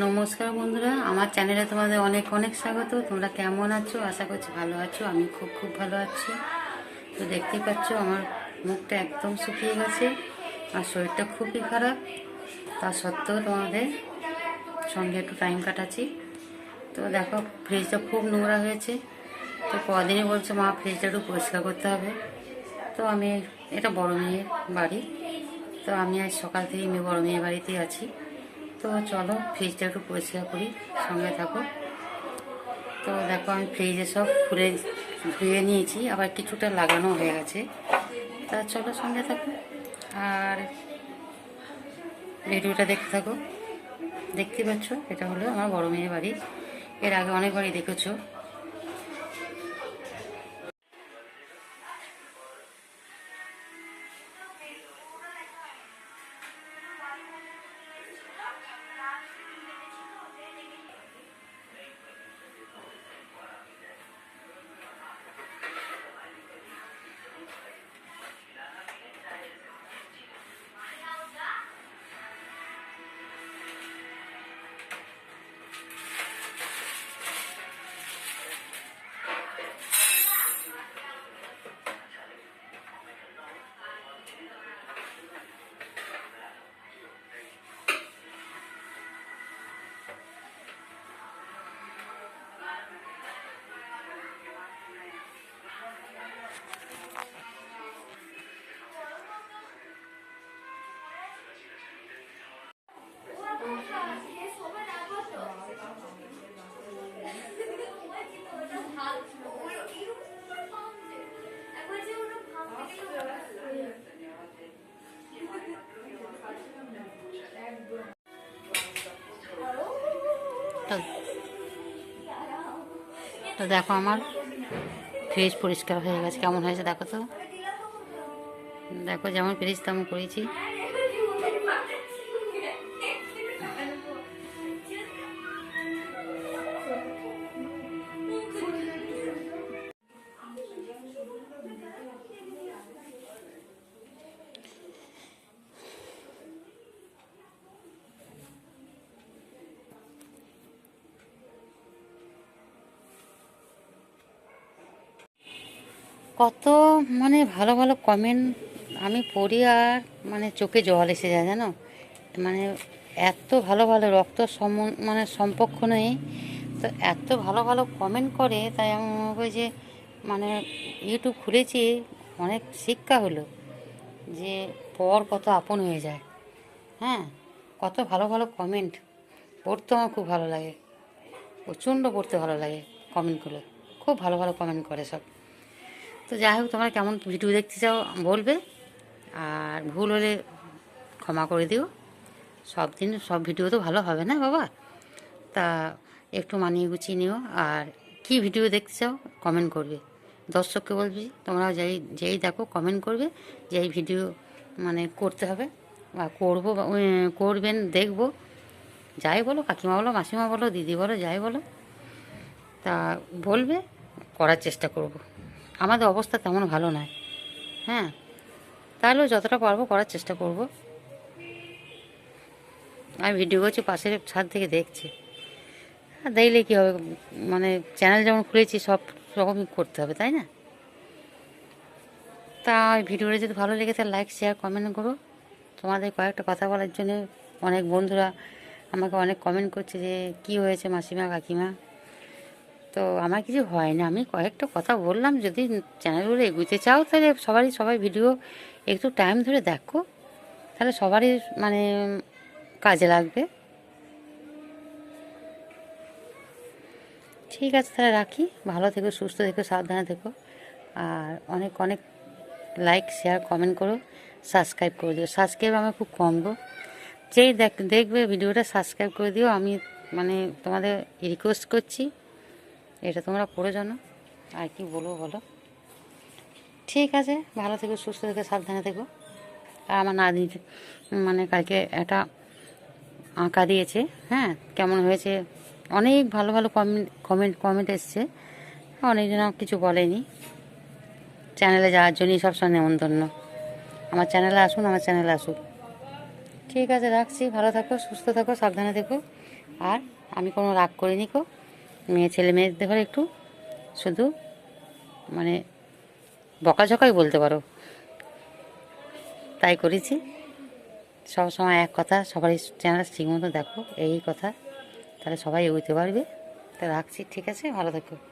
নমস্কার বন্ধুরা, আমার চ্যানেলে তোমাদের অনেক অনেক স্বাগত। তোমরা কেমন আছো? আশা করছি ভালো আছো। আমি খুব খুব ভালো আছি। তো দেখতেই পাচ্ছ, আমার মুখটা একদম শুকিয়ে গেছে আর শরীরটা খুবই খারাপ। তা সত্ত্বেও তোমাদের সঙ্গে একটু টাইম কাটাচ্ছি। তো দেখো ফ্রিজটা খুব নোংরা হয়েছে। তো কদিনই বলছে, মা ফ্রিজটা একটু পরিষ্কার করতে হবে। তো আমি, এটা বড় মেয়ের বাড়ি। তো আমি আজ সকাল থেকে মেয়ে, বড় মেয়ের বাড়িতেই আছি। তো চলো ফ্রিজটা একটু পরিষ্কার করি, সঙ্গে থাকো। তো দেখো আমি ফ্রিজে সব খুলে ধুয়ে নিয়েছি, আবার কিছুটা লাগানো হয়ে গেছে। তা চলো সঙ্গে থাকো। আর ভিডিওটা দেখতে থাকো। দেখতে পাচ্ছ, এটা হলো আমার বড় মেয়ের বাড়ি। এর আগে অনেকবারই দেখেছ। তো দেখো আমার ফ্রিজ পরিষ্কার হয়ে গেছে। কেমন হয়েছে দেখো তো? দেখো যেমন ফ্রিজ তেমন করেছি। কত মানে ভালো ভালো কমেন্ট আমি পড়ি আর মানে চোখে জল এসে যায়, জানো? মানে এত ভালো ভালো রক্ত সম মানে সম্পর্ক নেই। তো এত ভালো ভালো কমেন্ট করে, তাই আমি মনে করি যে মানে ইউটিউব খুলেছি, অনেক শিক্ষা হলো যে পর কত আপন হয়ে যায়। হ্যাঁ? কত ভালো ভালো কমেন্ট পড়তে আমার খুব ভালো লাগে। প্রচণ্ড পড়তে ভালো লাগে কমেন্টগুলো খুব ভালো ভালো কমেন্ট করে সব। তো যাই হোক, তোমরা কেমন ভিডিও দেখতে চাও বলবে। আর ভুল হলে ক্ষমা করে দিও। সব দিন সব ভিডিও তো ভালো হবে না বাবা? তা একটু মানিয়ে গুছিয়ে নিও। আর কি ভিডিও দেখতে চাও কমেন্ট করবে। দর্শককে বলবি তোমরা যেই যেই দেখো কমেন্ট করবে যে এই ভিডিও মানে করতে হবে বা করব করবেন, দেখব। যাই বলো, কাকিমা বলো, মাসিমা বলো, দিদি বলো, যাই বলো। তা বলবে, করার চেষ্টা করব। আমাদের অবস্থা তেমন ভালো নয়। হ্যাঁ তাহলেও যতটা পারব করার চেষ্টা করব। আমি ভিডিও করছি, পাশের ছাদ থেকে দেখছি। দেখলে কী হবে মানে চ্যানেল যেমন খুলেছি, সব রকমই করতে হবে, তাই না? তা ভিডিওটা যদি ভালো লেগে থাকে লাইক শেয়ার কমেন্ট করো। তোমাদের কয়েকটা কথা বলার জন্য অনেক বন্ধুরা আমাকে অনেক কমেন্ট করছে যে, কি হয়েছে মাসিমা, কাকিমা? তো আমার কিছু হয় না। আমি কয়েকটা কথা বললাম, যদি চ্যানেলগুলো এগুতে চাও তাহলে সবারই, সবাই ভিডিও একটু টাইম ধরে দেখো। তাহলে সবারই মানে কাজে লাগবে। ঠিক আছে, তাহলে রাখি। ভালো থেকো, সুস্থ থেকো, সাবধানে থেকো। আর অনেক অনেক লাইক শেয়ার কমেন্ট করো সাবস্ক্রাইব করে দিও। সাবস্ক্রাইব আমার খুব কম গো। যেই দেখ, দেখবে ভিডিওটা সাবস্ক্রাইব করে দিও। আমি মানে তোমাদের রিকোয়েস্ট করছি। এটা তোমরা করে জানো। আর কি বলব বলো? ঠিক আছে, ভালো থেকো, সুস্থ থেকো, সাবধানে থেকো। আর আমার নাতনি মানে কালকে একটা আঁকা দিয়েছে হ্যাঁ? কেমন হয়েছে? অনেক ভালো ভালো কমেন্ট কমেন্ট কমেন্ট এসছে। অনেকজন কিছু বলেনি। চ্যানেলে যাওয়ার জন্যই সবসময় নেমন্তন্ন। আমার চ্যানেলে আসুন, আমার চ্যানেলে আসুন ঠিক আছে, রাখছি। ভালো থাকো, সুস্থ থাকো, সাবধানে থেকো। আর আমি কোনো রাগ করিনি কো। মেয়ে, ছেলে, মেয়েদের ঘরে একটু শুধু মানে বকাঝকাই বলতে পারো। তাই করেছি। সব সময় এক কথা, সবারই চ্যানেল ঠিক মতো দেখো, এই কথা। তাহলে সবাই এগোতে পারবে। তা রাখছি, ঠিক আছে? ভালো থাকো।